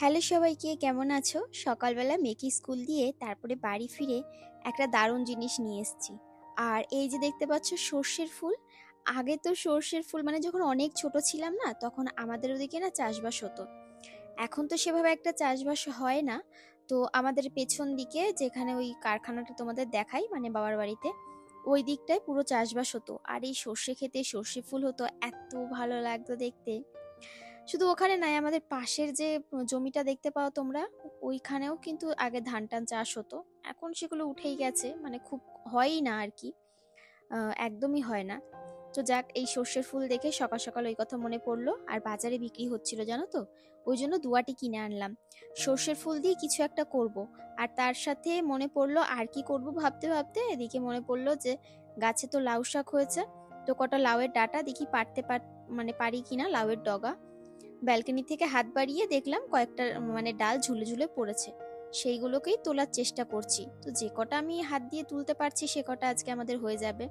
Hello সবাইকে, কেমন আছো? সকালবেলা মেকি স্কুল দিয়ে তারপরে বাড়ি ফিরে একটা দারুণ জিনিস নিয়ে এসেছি। আর এই যে দেখতে পাচ্ছ সর্ষের ফুল, আগে তো সর্ষের ফুল মানে যখন অনেক ছোট ছিলাম না, তখন আমাদের ওদিকে না চাষবাস হতো। এখন তো সেভাবে একটা চাষবাস হয় না। তো আমাদের পেছন দিকে যেখানে ওই কারখানাটা তোমাদের দেখাই মানে বাবার বাড়িতে, ওই দিকটায় পুরো চাষবাস হতো। আর এই সর্ষে খেতে সর্ষে ফুল হতো, এত ভালো লাগতো দেখতে। শুধু ওখানে নাই, আমাদের পাশের যে জমিটা দেখতে পাও তোমরা, ওইখানেও কিন্তু আগে ধান টান চাষ হতো। এখন সেগুলো উঠেই গেছে মানে খুব হয়ই না আর কি। একদমই হয় না। তো যাক, এই সর্ষের ফুল দেখে সকাল সকাল ওই কথা মনে পড়ল, আর বাজারে বিক্রি হচ্ছিল, জানো তো? ওই জন্য দুয়াটি কিনে আনলাম। সর্ষের ফুল দিয়ে কিছু একটা করব। আর তার সাথে মনে পড়ল, আর কি করব ভাবতে ভাবতে, এদিকে মনে পড়ল যে, গাছে তো লাউ শাক হয়েছে, তো কটা লাউয়ের ডাটা দেখি পারতে পার মানে পারি কিনা, লাউয়ের ডগা। ব্যালকনি থেকে হাত বাড়িয়ে দেখলাম কয়েকটা মানে ডাল ঝুলে ঝুলে পড়েছে। সেইগুলোকেই তোলার চেষ্টা করছি। তো যে কটা আমি হাত দিয়ে তুলতে পারছি, সে কটা আজকে আমাদের হয়ে যাবে।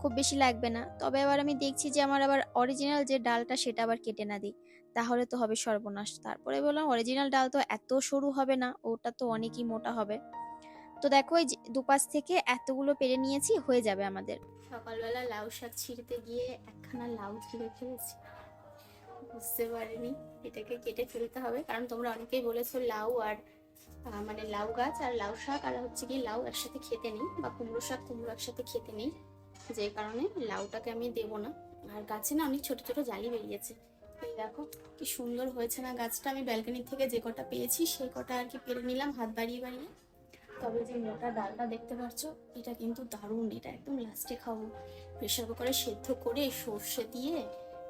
খুব বেশি লাগবে না। তবে আবার আমি দেখছি যে আমার আবার অরিজিনাল যে ডালটা, সেটা আবার কেটে না দিই। তাহলে তো হবে সর্বনাশ। তারপরে বললাম অরিজিনাল ডাল তো এত সরু হবে না, ওটা তো অনেকই মোটা হবে। তো দেখো যে দুপাশ থেকে এতগুলো পেরে নিয়েছি, হয়ে যাবে আমাদের। সকালবেলা লাউ শাক ছিঁড়তে গিয়ে একখানা লাউ ছিঁড়ে ফেলেছি। বুঝতে পারিনি। এটাকে কেটে ফেলতে হবে। কারণ তোমরা অনেকেই বলেছ লাউ আর মানে লাউ গাছ আর লাউ শাক আর হচ্ছে কি লাউ একসাথে খেতে নেই বা কুমড়ো শাক, কুমড়ো একসাথে খেতে নেই। যে কারণে লাউটাকে আমি দেবো না। আর গাছে না অনেক ছোট ছোট জালি বেরিয়েছে। এই দেখো কি সুন্দর হয়েছে না গাছটা। আমি ব্যালকনি থেকে যে কটা পেয়েছি, সেই কটা আর কি পেরে নিলাম, হাত বাড়িয়ে বাড়িয়ে। তবে যে মোটা ডালটা দেখতে পাচ্ছ, এটা কিন্তু দারুণ। এটা একদম লাস্টে খাব। প্রেশার কুকারে সেদ্ধ করে সর্ষে দিয়ে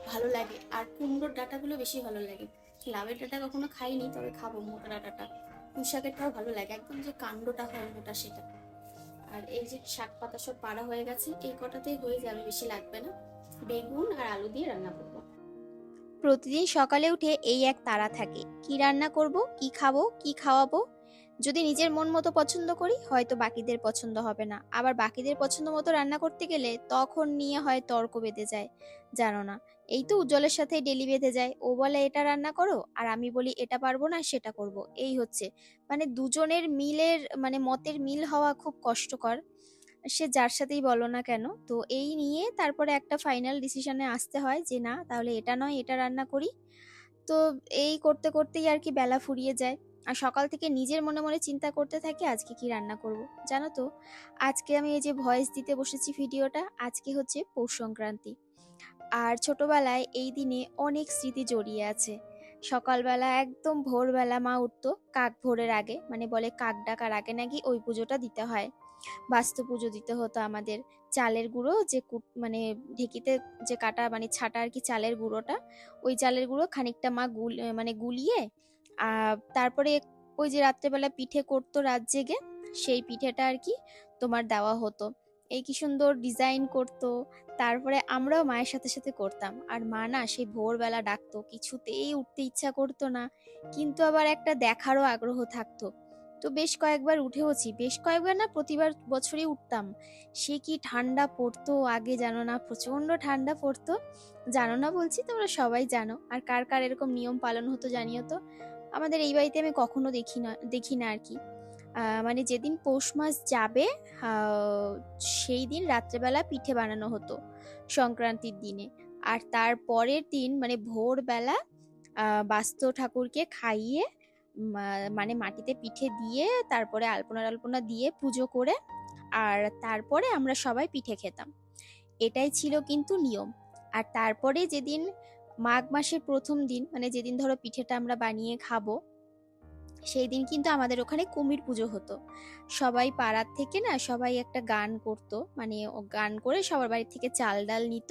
ভালো লাগে। আর কুমড়োর ডাঁটাগুলো বেশি ভালো লাগে। লাউয়ের ডাঁটা কখনো খাইনি, তবে খাব মোটা ডাঁটাটা। পুঁই শাকেরটাও ভালো লাগে। একদম যে কাণ্ডটা হয় মোটা সেটা। আর এই যে শাক পাতা সব পাড়া হয়ে গেছে, এই কটাতেই হয়ে যাবে, বেশি লাগবে না। বেগুন আর আলু দিয়ে রান্না করব। প্রতিদিন সকালে উঠে এই এক তারা থাকে। কি রান্না করব, কি খাব, কি খাওয়াবো? যদি নিজের মন মতো পছন্দ করি, হয়তো বাকিদের পছন্দ হবে না। আবার বাকিদের পছন্দ মতো রান্না করতে গেলে তখন নিয়ে হয় তর্ক বেঁধে যায়। জানো না। এই তো উজ্জ্বলের সাথে ডেলি বেঁধে যায়। ও বলে, এটা রান্না করো? আর আমি বলি, এটা পারব না, সেটা করব। এই হচ্ছে। মানে দুজনের মিলের মানে মতের মিল হওয়া খুব কষ্টকর। সে যার সাথেই বলো না কেন। তো এই নিয়ে তারপরে একটা ফাইনাল ডিসিশনে আসতে হয় যে, না, তাহলে এটা নয়, এটা রান্না করি। তো এই করতে করতেই আর কি বেলা ফুরিয়ে যায়। আর সকাল থেকে নিজের মনে মনে চিন্তা করতে থাকি, আজকে কি রান্না করব? জানো তো, আজকে আমি এই যে ভয়েস দিতে বসেছি ভিডিওটা আজকে হচ্ছে পৌষ সংক্রান্তি। আর ছোটবেলায় এই দিনে অনেক স্মৃতি জড়িয়ে আছে। সকালবেলা একদম ভোরবেলা মা উঠতো কাক ভোরের আগে মানে বলে কাক ডাকার আগে নাকি ওই পুজোটা দিতে হয়। বাস্তু পুজো দিতে হতো আমাদের চালের গুঁড়ো যে কুট- মানে ঢেকিতে যে কাটা মানে ছাটা আর কি চালের গুঁড়োটা, ওই চালের গুঁড়ো খানিকটা মা গুল মানে গুলিয়ে তারপরে ওই যে রাত্রেবেলা পিঠে করতো রাত জেগে, সেই পিঠেটা আর কি তোমার দেওয়া হতো। এই কি সুন্দর ডিজাইন করতো তারপরে আমরাও মায়ের সাথে সাথে করতাম। আর মা না সেই ভোরবেলা ডাকতো, কিছুতেই উঠতে ইচ্ছা করতো না। কিন্তু আবার একটা দেখারও আগ্রহ থাকতো। তো বেশ কয়েকবার উঠেওছি। বেশ কয়েকবার না প্রতিবার বছরই উঠতাম। সে কি ঠান্ডা পড়তো, আগে জানো না প্রচণ্ড ঠান্ডা পড়তো। জানো না বলছি, তোমরা সবাই জানো। আর কার কার এরকম নিয়ম পালন হতো জানিও তো? আমাদের এই বাড়িতে আমি কখনো দেখি না দেখি না আর কি। মানে যেদিন পৌষ মাস যাবে সেই দিন রাত্রেবেলা পিঠে বানানো হতো, সংক্রান্তির দিনে। আর তার পরের দিন মানে ভোরবেলা বাস্তু ঠাকুরকে খাইয়ে মানে মাটিতে পিঠে দিয়ে, তারপরে আলপনা আলপনা দিয়ে পুজো করে, আর তারপরে আমরা সবাই পিঠে খেতাম। এটাই ছিল কিন্তু নিয়ম। আর তারপরে যেদিন মাঘ মাসের প্রথম দিন মানে যেদিন ধরো পিঠেটা আমরা বানিয়ে খাব সেই দিন কিন্তু আমাদের ওখানে কুমির পুজো হতো। সবাই পাড়ার থেকে না সবাই একটা গান করতো মানে গান করে সবার বাড়ি থেকে চাল ডাল নিত,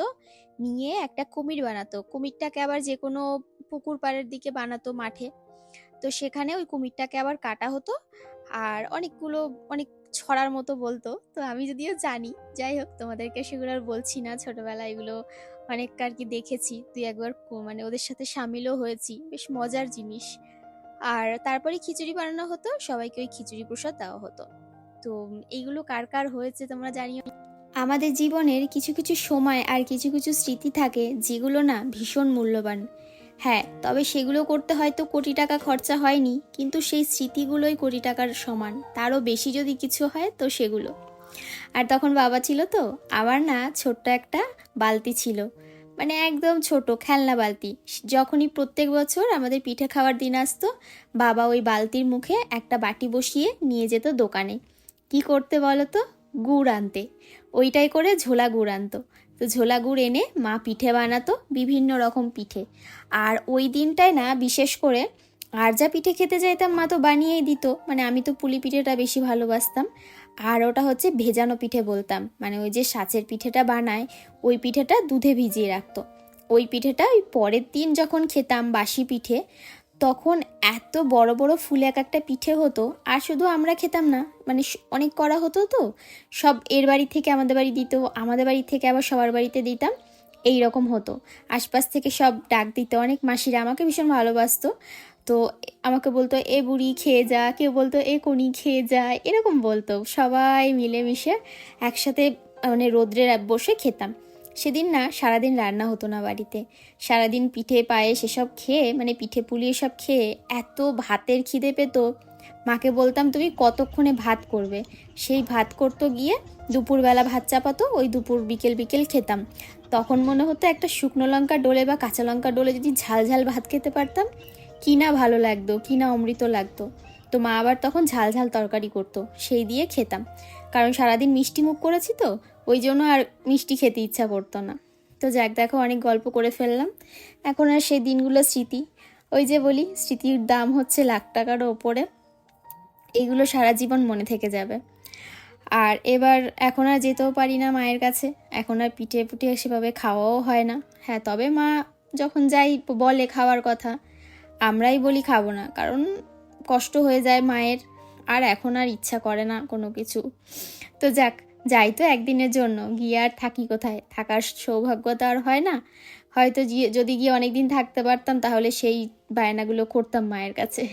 নিয়ে একটা কুমির বানাতো। কুমিরটাকে আবার যে কোনো পুকুর পাড়ের দিকে বানাতো মাঠে। তো সেখানে ওই কুমিরটাকে আবার কাটা হতো আর অনেকগুলো, অনেক ছড়ার মতো বলতো। তো আমি যদিও জানি, যাই হোক তোমাদেরকে সেগুলো আর বলছি না, ছোটবেলায় এগুলো অনেক আর কি দেখেছি। তুই একবার মানে ওদের সাথে সামিলও হয়েছি, বেশ মজার জিনিস। আর তারপরে খিচুড়ি বানানো হতো, সবাইকে ওই খিচুড়ি প্রসাদ দেওয়া হতো। তো এইগুলো কার কার হয়েছে তোমরা জানিও? আমাদের জীবনের কিছু কিছু সময় আর কিছু কিছু স্মৃতি থাকে যেগুলো না ভীষণ মূল্যবান। হ্যাঁ তবে সেগুলো করতে হয়তো কোটি টাকা খরচা হয়নি, কিন্তু সেই স্মৃতিগুলোই কোটি টাকার সমান। তারও বেশি যদি কিছু হয় তো সেগুলো। আর তখন বাবা ছিল তো আবার না ছোট্ট একটা বালতি ছিল। মানে একদম ছোট, খেলনা বালতি। যখনই প্রত্যেক বছর আমাদের পিঠে খাওয়ার দিন আসতো, বাবা ওই বালতির মুখে একটা বাটি বসিয়ে নিয়ে যেত দোকানে। কি করতে বলো তো গুড় আনতে। ওইটাই করে ঝোলা গুড় আনতো। তো ঝোলা গুড় এনে মা পিঠে বানাতো বিভিন্ন রকম পিঠে। আর ওই দিনটায় না, বিশেষ করে আর যা পিঠে খেতে চাইতাম মা তো বানিয়েই দিত। মানে আমি তো পুলি পিঠেটা বেশি ভালোবাসতাম। আর ওটা হচ্ছে ভেজানো পিঠে বলতাম। মানে ওই যে সাঁচের পিঠেটা বানায়, ওই পিঠেটা দুধে ভিজিয়ে রাখতো। ওই পিঠেটা ওই পরের দিন যখন খেতাম বাসি পিঠে, তখন এত বড় বড় ফুলে এক একটা পিঠে হতো, আর শুধু আমরা খেতাম না মানে অনেক করা হতো তো। সব এর বাড়ি থেকে আমাদের বাড়ি দিত, আমাদের বাড়ি থেকে আবার সবার বাড়িতে দিতাম, এই রকম হতো। আশপাশ থেকে সব ডাক দিত, অনেক মাসিরা আমাকে ভীষণ ভালোবাসতো। তো আমাকে বলতো, এ বুড়ি খেয়ে যা। কেউ বলতো, এ কোনি খেয়ে যা। এরকম বলতো। সবাই মিলেমিশে একসাথে মানে রোদ্রে বসে খেতাম। সেদিন না, সারাদিন রান্না হতো না বাড়িতে। সারাদিন পিঠে, পায়ে সেসব খেয়ে মানে পিঠে পুলি সব খেয়ে এত ভাতের খিদে পেতো। মাকে বলতাম, তুমি কতক্ষণে ভাত করবে? সেই ভাত করতো গিয়ে দুপুরবেলা ভাত চাপাতো, ওই দুপুর বিকেল বিকেল খেতাম। তখন মনে হতো একটা শুকনো লঙ্কা ডোলে বা কাঁচা লঙ্কা ডোলে যদি ঝাল ঝাল ভাত খেতে পারতাম কি না ভালো লাগতো, কি না অমৃত লাগতো। তো মা আবার তখন ঝাল ঝাল তরকারি করতো, সেই দিয়ে খেতাম। কারণ সারাদিন মিষ্টি মুখ করেছি তো, ওই জন্য আর মিষ্টি খেতে ইচ্ছা করতো না। তো যাক, দেখো অনেক গল্প করে ফেললাম। এখন আর সেই দিনগুলো স্মৃতি। ওই যে বলি, স্মৃতির দাম হচ্ছে লাখ টাকার ওপরে। এগুলো সারা জীবন মনে থেকে যাবে। আর এবার এখন আর যেতেও পারি না মায়ের কাছে। এখন আর পিঠে পুঠে সেভাবে খাওয়াও হয় না। হ্যাঁ তবে মা যখন যাই বলে খাওয়ার কথা আমরাই বলি খাব না, কারণ কষ্ট হয়ে যায় মায়ের, আর এখন আর ইচ্ছা করে না কোনো কিছু। তো যাক, যাই তো একদিনের জন্য, গিয়ে আর থাকি কোথায়? থাকার সৌভাগ্য তো আর হয় না। হয়তো যদি গিয়ে অনেক দিন থাকতে পারতাম, তাহলে সেই বায়নাগুলো করতাম মায়ের কাছে।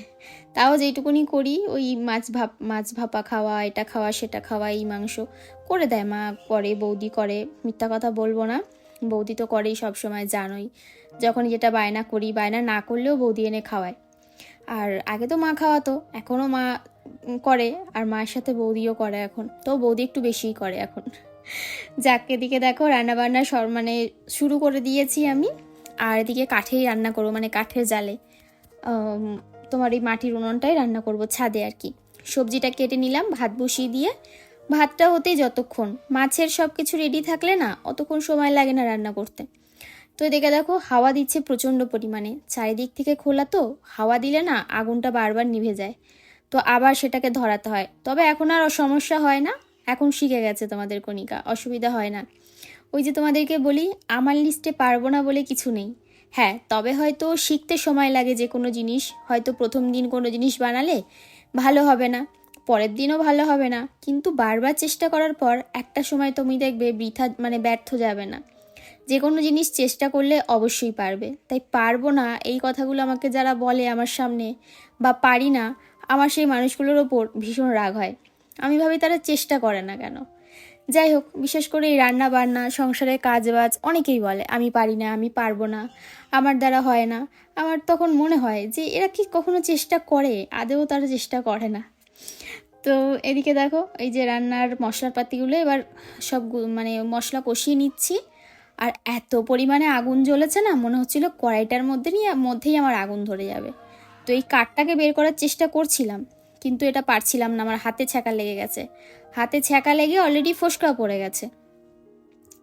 তাও যেটুকুনি করি, ওই মাছ ভাপ, মাছ ভাপা খাওয়া, এটা খাওয়া, সেটা খাওয়া, এই মাংস করে দেয় মা, করে বৌদি করে। মিথ্যা কথা বলব না। বৌদি তো করেই সবসময় জানোই। যখন যেটা বায়না করি, বায়না না করলেও বৌদি এনে খাওয়ায়। আর আগে তো মা খাওয়াতো, এখনও মা করে, আর মায়ের সাথে বৌদিও করে এখন। তো বৌদি একটু বেশিই করে এখন। যাক, এদিকে দেখো রান্নাবান্না সর মানে শুরু করে দিয়েছি আমি। আর এদিকে কাঠেই রান্না করব মানে কাঠের জালে। তোমার এই মাটির উনুনটাই রান্না করব ছাদে আর কি। সবজিটা কেটে নিলাম, ভাত বসিয়ে দিয়ে। ভাতটা হতেই যতক্ষণ। মাছের সব কিছু রেডি থাকলে না, অতক্ষণ সময় লাগে না রান্না করতে। তো এদিকে দেখো, হাওয়া দিচ্ছে প্রচণ্ড পরিমাণে। চারিদিক থেকে খোলা তো, হাওয়া দিলে না আগুনটা বারবার নিভে যায়। তো আবার সেটাকে ধরাতে হয়। তবে এখন আর সমস্যা হয় না। এখন শিখে গেছে তোমাদের কণিকা, অসুবিধা হয় না। ওই যে তোমাদেরকে বলি, আমার লিস্টে পারব না বলে কিছু নেই। হ্যাঁ তবে হয়তো শিখতে সময় লাগে যে কোনো জিনিস। হয়তো প্রথম দিন কোনো জিনিস বানালে ভালো হবে না। পরের দিনও ভালো হবে না। কিন্তু বারবার চেষ্টা করার পর একটা সময় তুমি দেখবে বৃথা মানে ব্যর্থ যাবে না। যে কোনো জিনিস চেষ্টা করলে অবশ্যই পারবে। তাই পারব না এই কথাগুলো আমাকে যারা বলে আমার সামনে বা পারি না, আমার সেই মানুষগুলোর ওপর ভীষণ রাগ হয়। আমি ভাবি তারা চেষ্টা করে না কেন? যাই হোক, বিশেষ করে এই রান্না বান্না সংসারের কাজ বাজ অনেকেই বলে, আমি পারি না, আমি পারব না, আমার দ্বারা হয় না। আমার তখন মনে হয় যে এরা কি কখনো চেষ্টা করে? আদেও তারা চেষ্টা করে না। তো এদিকে দেখো, এই যে রান্নার মশলাপাতিগুলো এবার সব মানে মশলা কষিয়ে নিচ্ছি। আর এত পরিমাণে আগুন জ্বলেছে না, মনে হচ্ছিল কড়াইটার মধ্যে নিয়ে, মধ্যেই আমার আগুন ধরে যাবে। তো এই কাঠটাকে বের করার চেষ্টা করছিলাম, কিন্তু এটা পারছিলাম না, আমার হাতে ছ্যাঁকা লেগে গেছে। হাতে ছ্যাঁকা লেগে অলরেডি ফোসকা পড়ে গেছে।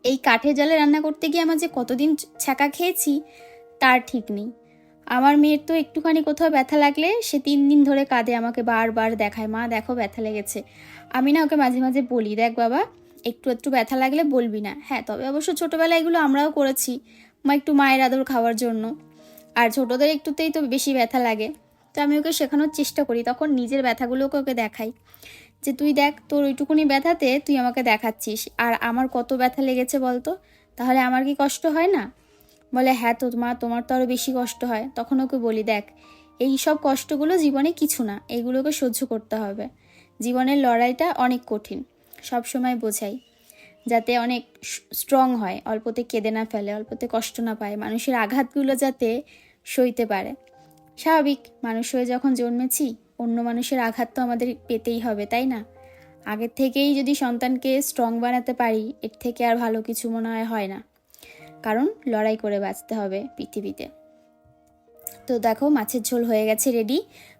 এই কাঠের জালে রান্না করতে গিয়ে আমার যে কতদিন ছ্যাঁকা খেয়েছি, তার ঠিক নেই। আমার মেয়ের তো একটুখানি কোথাও ব্যথা লাগলে সে তিন দিন ধরে কাঁদে, আমাকে বারবার দেখায়, মা, দেখো, ব্যথা লেগেছে। আমি না ওকে মাঝে মাঝে বলি, দেখ বাবা, একটু একটু ব্যথা লাগলে বলবি না। হ্যাঁ তবে অবশ্য ছোটোবেলায় এগুলো আমরাও করেছি, মা, একটু মায়ের আদর খাওয়ার জন্য। আর ছোটোদের একটুতেই তো বেশি ব্যথা লাগে। তো আমি ওকে শেখানোর চেষ্টা করি, তখন নিজের ব্যথাগুলোকে ওকে দেখাই, যে, তুই দেখ, তোর ওইটুকুনি ব্যথাতে তুই আমাকে দেখাচ্ছিস, আর আমার কত ব্যথা লেগেছে বলতো? তাহলে আমার কি কষ্ট হয় না? বলে হ্যাঁ তো মা, তোমার তো আরও বেশি কষ্ট হয়। তখন ওকে বলি, দেখ, এই সব কষ্টগুলো জীবনে কিছু না এইগুলোকে সহ্য করতে হবে। জীবনের লড়াইটা অনেক কঠিন, সব সময় বোঝাই, যাতে অনেক স্ট্রং হয়, অল্পতে কেঁদে না ফেলে, অল্পতে কষ্ট না পায়, মানুষের আঘাতগুলো যাতে সইতে পারে। স্বাভাবিক, মানুষ হয়ে যখন জন্মেছি, অন্য মানুষের আঘাত তো আমাদের পেতেই হবে, তাই না? আগের থেকেই যদি সন্তানকে স্ট্রং বানাতে পারি, এর থেকে আর ভালো কিছু মনে হয় হয় না। কারণ লড়াই করে বাঁচতে হবে পৃথিবীতে। তো দেখো, মাছের ঝোল হয়ে গেছে রেডি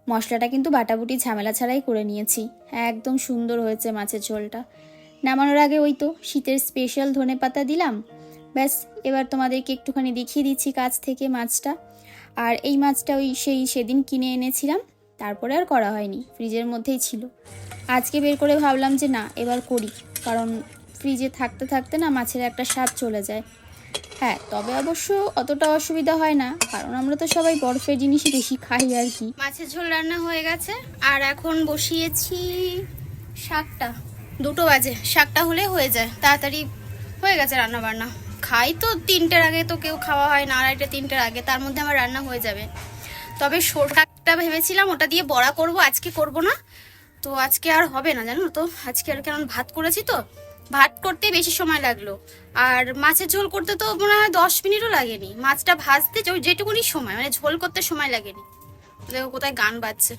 মশলাটা কিন্তু বাটাবুটি ঝামেলা ছাড়াই করে নিয়েছি। একদম সুন্দর হয়েছে মাছের ঝোলটা। নামানোর আগে ওই তো শীতের স্পেশাল ধনে পাতা দিলাম। ব্যাস, এবার তোমাদেরকে একটুখানি দেখিয়ে দিচ্ছি কাছ থেকে মাছটা। আর এই মাছটা ওই সেই সেদিন কিনে এনেছিলাম, তারপরে আর করা হয়নি, ফ্রিজের মধ্যেই ছিল। আজকে বের করে ভাবলাম যে না, এবার করি। কারণ ফ্রিজে থাকতে থাকতে না মাছের একটা স্বাদ চলে যায়। হ্যাঁ তবে অবশ্য অতটা অসুবিধা হয় না, কারণ আমরা তো সবাই বরফের জিনিসই বেশি খাই আর কি। মাছের ঝোল রান্না হয়ে গেছে, আর এখন বসিয়েছি শাকটা। দুটো বাজে, শাকটা হলে হয়ে যায়, তাড়াতাড়ি হয়ে গেছে রান্না বান্না খাই তো তিনটের আগে, তো কেউ খাওয়া হয় না, আড়াইটে, তিনটের আগে, তার মধ্যে আমার রান্না হয়ে যাবে। তবে শাকটা ভেবেছিলাম, ওটা দিয়ে বড়া করব, আজকে করব না। তো আজকে আর হবে না, জানো তো? আজকে আর কেমন ভাত করেছি তো? ভাত করতে বেশি সময় লাগল। আর মাছের ঝোল করতে তো মনে হয় দশ মিনিটও লাগেনি। মাছটা ভাজতে যেটুকুনি সময় মানে ঝোল করতে সময় লাগেনি। দেখো কোথায় গান বাজছে।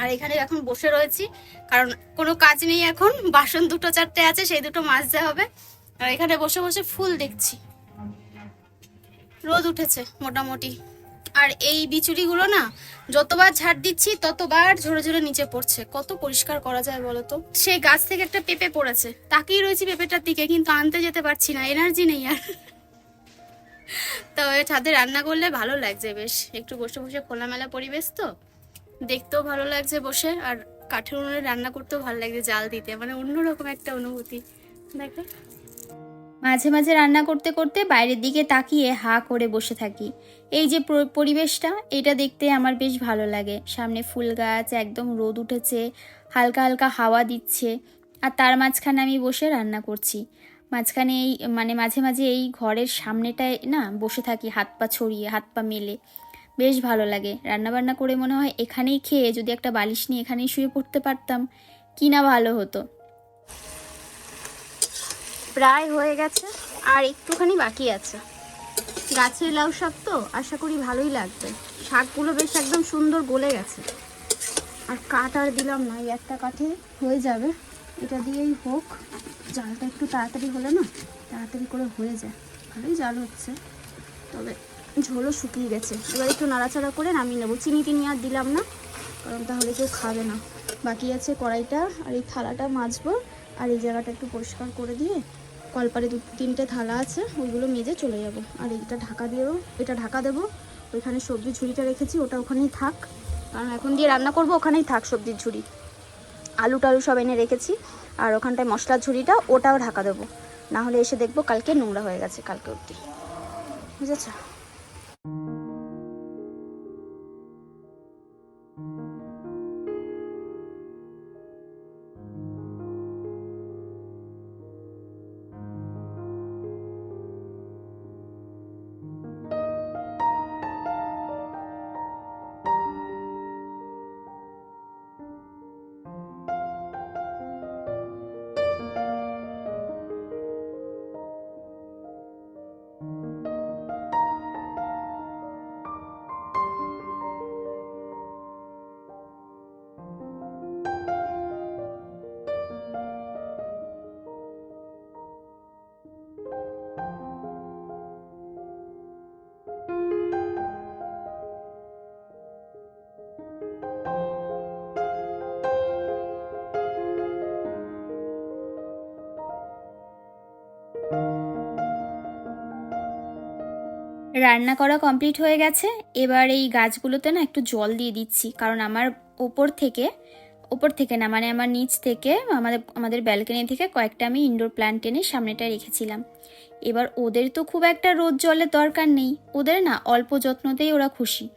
আর এখানে এখন বসে রয়েছি, কারণ কোনো কাজ নেই এখন। বাসন দুটো চারটে আছে, সেই দুটো মাজতে হবে। আর এখানে বসে বসে ফুল দেখছি। রোদ উঠেছে মোটামুটি। আর এই বিচুরিগুলো না, যতবার ঝাড় দিচ্ছি, ততবার ঝরে ঝরে নিচে পড়ছে। কত পরিষ্কার করা যায় বলো তো? সেই গাছ থেকে একটা পেঁপে পড়েছে। তাকিয়ে রয়েছি পেঁপেটার দিকে, কিন্তু আনতে যেতে পারছি না, এনার্জি নেই আর। তবে ছাদে রান্না করলে ভালো লাগছে বেশ। একটু বসে বসে খোলামেলা পরিবেশ তো। দেখতেও ভালো লাগছে বসে, আর কাঠের উনুনে রান্না করতেও ভালো লাগছে জাল দিতে। মানে অন্যরকম একটা অনুভূতি। দেখো। মাঝে মাঝে রান্না করতে করতে বাইরের দিকে তাকিয়ে হা করে বসে থাকি। এই যে পরিবেশটা, এটা দেখতে আমার বেশ ভালো লাগে। সামনে ফুল গাছ, একদম রোদ উঠেছে, হালকা হালকা হাওয়া দিচ্ছে, আর তার মাঝখানে আমি বসে রান্না করছি। মাঝখানে এই মানে মাঝে মাঝে এই ঘরের সামনেটায় না বসে থাকি, হাত পা ছড়িয়ে, হাত পা মেলে। বেশ ভালো লাগে। রান্না বান্না করে মনে হয় এখানেই খেয়ে যদি একটা বালিশ নিয়ে এখানেই শুয়ে পড়তে পারতাম, কি না ভালো হতো। প্রায় হয়ে গেছে, আর একটুখানি বাকি আছে। গাছের লাউ শাক তো, আশা করি ভালোই লাগবে। শাকগুলো বেশ একদম সুন্দর গলে গেছে। আর কাঠ আর দিলাম না একটা কাঠে হয়ে যাবে। এটা দিয়েই হোক, জালটা একটু তাড়াতাড়ি হলে না, তাড়াতাড়ি করে হয়ে যায়। ভালোই জাল হচ্ছে। তবে ঝোলও শুকিয়ে গেছে। এবার একটু নাড়াচাড়া করে নামিয়ে নেব। চিনি টিনি আর দিলাম না, কারণ তাহলে কেউ খাবে না। বাকি আছে কড়াইটা, আর এই থালাটা মাজবো, আর এই জায়গাটা একটু পরিষ্কার করে দিয়ে কলপারে দু তিনটে থালা আছে, ওইগুলো মেজে চলে যাব। আর এইটা ঢাকা দিয়েও এটা ঢাকা দেবো। ওইখানে সবজি ঝুড়িটা রেখেছি, ওটা ওখানেই থাক। কারণ এখন দিয়ে রান্না করব, ওখানেই থাক সবজির ঝুড়ি। আলু টালু সব এনে রেখেছি, আর ওখানটায় মশলার ঝুড়িটা, ওটাও ঢাকা দেবো। না হলে এসে দেখব কালকে নোংরা হয়ে গেছে, কালকে অবধি। বুঝেছ? রান্না করা কমপ্লিট হয়ে গেছে। এবার এই গাছগুলোতে না একটু জল দিয়ে দিচ্ছি। কারণ আমার ওপর থেকে ওপর থেকে না মানে আমার নিচ থেকে, আমাদের আমাদের ব্যালকনি থেকে কয়েকটা আমি ইনডোর প্ল্যান্ট এনে সামনেটায় রেখেছিলাম। এবার ওদের তো খুব একটা রোদ জলের দরকার নেই। ওদের না অল্প যত্নতেই ওরা খুশি।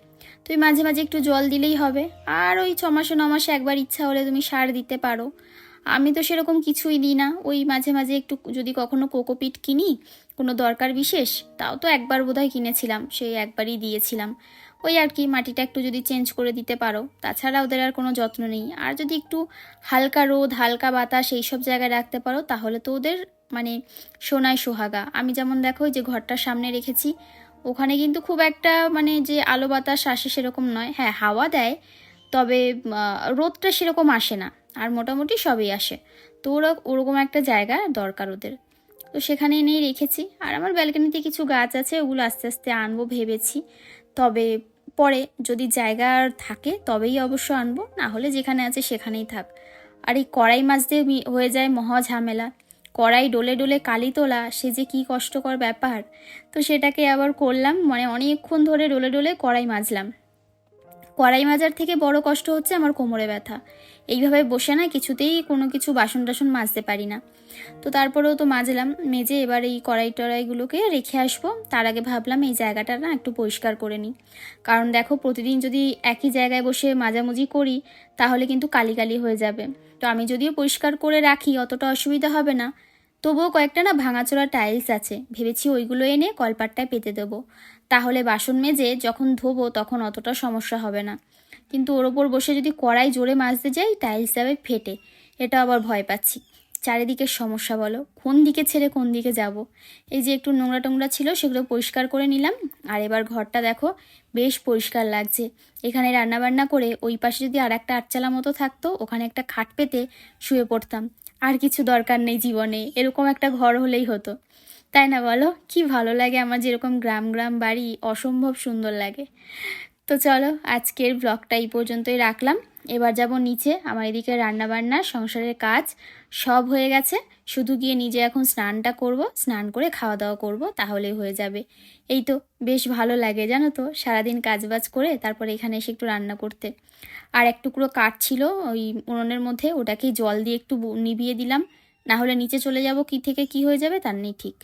তুই মাঝে মাঝে একটু জল দিলেই হবে। আর ওই ছমাসে মাসে ন মাসে একবার ইচ্ছা হলে তুমি সার দিতে পারো। আমি তো সেরকম কিছুই দিই না। ওই মাঝে মাঝে একটু যদি কখনো কোকোপিট কিনি কোনো দরকার বিশেষ? তাও তো একবার বোধহয় কিনেছিলাম, সেই একবারই দিয়েছিলাম। ওই আর কি, মাটিটা একটু যদি চেঞ্জ করে দিতে পারো। তাছাড়া ওদের আর কোনো যত্ন নেই। আর যদি একটু হালকা রোদ, হালকা বাতাস এই সব জায়গায় রাখতে পারো, তাহলে তো ওদের মানে সোনায় সোহাগা। আমি যেমন দেখো যে ঘরটার সামনে রেখেছি, ওখানে কিন্তু খুব একটা মানে যে আলো বাতাস আসে সেরকম নয়। হ্যাঁ হাওয়া দেয়, তবে রোদটা সেরকম আসে না। আর মোটামুটি সবই আসে। তো ওরা ওরকম একটা জায়গা দরকার ওদের। তো সেখানে এনেই রেখেছি। আর আমার ব্যালকনিতে কিছু গাছ আছে, ওগুলো আস্তে আস্তে আনব ভেবেছি। তবে পরে যদি জায়গা আর থাকে, তবেই অবশ্য আনব, না হলে যেখানে আছে সেখানেই থাক। আর এই কড়াই দিয়ে হয়ে যায় মহা ঝামেলা। কড়াই ডোলে ডোলে কালি তোলা, সে যে কী কষ্টকর ব্যাপার। তো সেটাকে আবার করলাম মানে অনেকক্ষণ ধরে ডোলে ডোলে কড়াই মাজলাম। কড়াই মাজার থেকে বড় কষ্ট হচ্ছে আমার কোমরে ব্যথা। এইভাবে বসে না কিছুতেই কোনো কিছু বাসন টাসন মাজতে পারি না। তো তারপরেও তো মাজলাম, মেজে এবার এই কড়াই টড়াইগুলোকে রেখে আসব। তার আগে ভাবলাম এই জায়গাটা না একটু পরিষ্কার করে নিই। কারণ দেখো, প্রতিদিন যদি একই জায়গায় বসে মাজামুজি করি, তাহলে কিন্তু কালি কালি হয়ে যাবে। তো আমি যদিও পরিষ্কার করে রাখি, অতটা অসুবিধা হবে না। তবুও কয়েকটা না ভাঙাচোরা টাইলস আছে। ভেবেছি ওইগুলো এনে কলপাটটায় পেতে দেবো। তাহলে বাসন মেজে যখন ধোবো তখন অতটা সমস্যা হবে না। কিন্তু ওর ওপর বসে যদি কড়াই জোরে মাজতে যাই টাইলস যাবে ফেটে। এটা আবার ভয় পাচ্ছি। চারিদিকের সমস্যা বলো, কোন দিকে ছেড়ে কোন দিকে যাব? এই যে একটু নোংরা টোংরা ছিল সেগুলো পরিষ্কার করে নিলাম। আর এবার ঘরটা দেখো, বেশ পরিষ্কার লাগছে। এখানে রান্নাবান্না করে ওই পাশে যদি আর একটা আটচালা মতো থাকতো, ওখানে একটা খাট পেতে শুয়ে পড়তাম। আর কিছু দরকার নেই জীবনে। এরকম একটা ঘর হলেই হতো। তাই না বলো? কি ভালো লাগে আমার যেরকম গ্রাম গ্রাম বাড়ি, অসম্ভব সুন্দর লাগে। তো চলো, আজকের ব্লগটা এই পর্যন্তই রাখলাম। এবার যাব নিচে, আমার এদিকে রান্নাবান্না, সংসারের কাজ সব হয়ে গেছে। শুধু গিয়ে নিজে এখন স্নানটা করব, স্নান করে খাওয়া দাওয়া করব, তাহলেই হয়ে যাবে। এই তো, বেশ ভালো লাগে জানো তো, সারাদিন কাজবাজ করে তারপরে এখানে এসে একটু রান্না করতে। আর এক টুকরো কাঠ ছিল, ওই উনুনের মধ্যে ওটাকে জল দিয়ে একটু নিভিয়ে দিলাম। না হলে নিচে চলে যাব, কি থেকে কি হয়ে যাবে তার নেই ঠিক।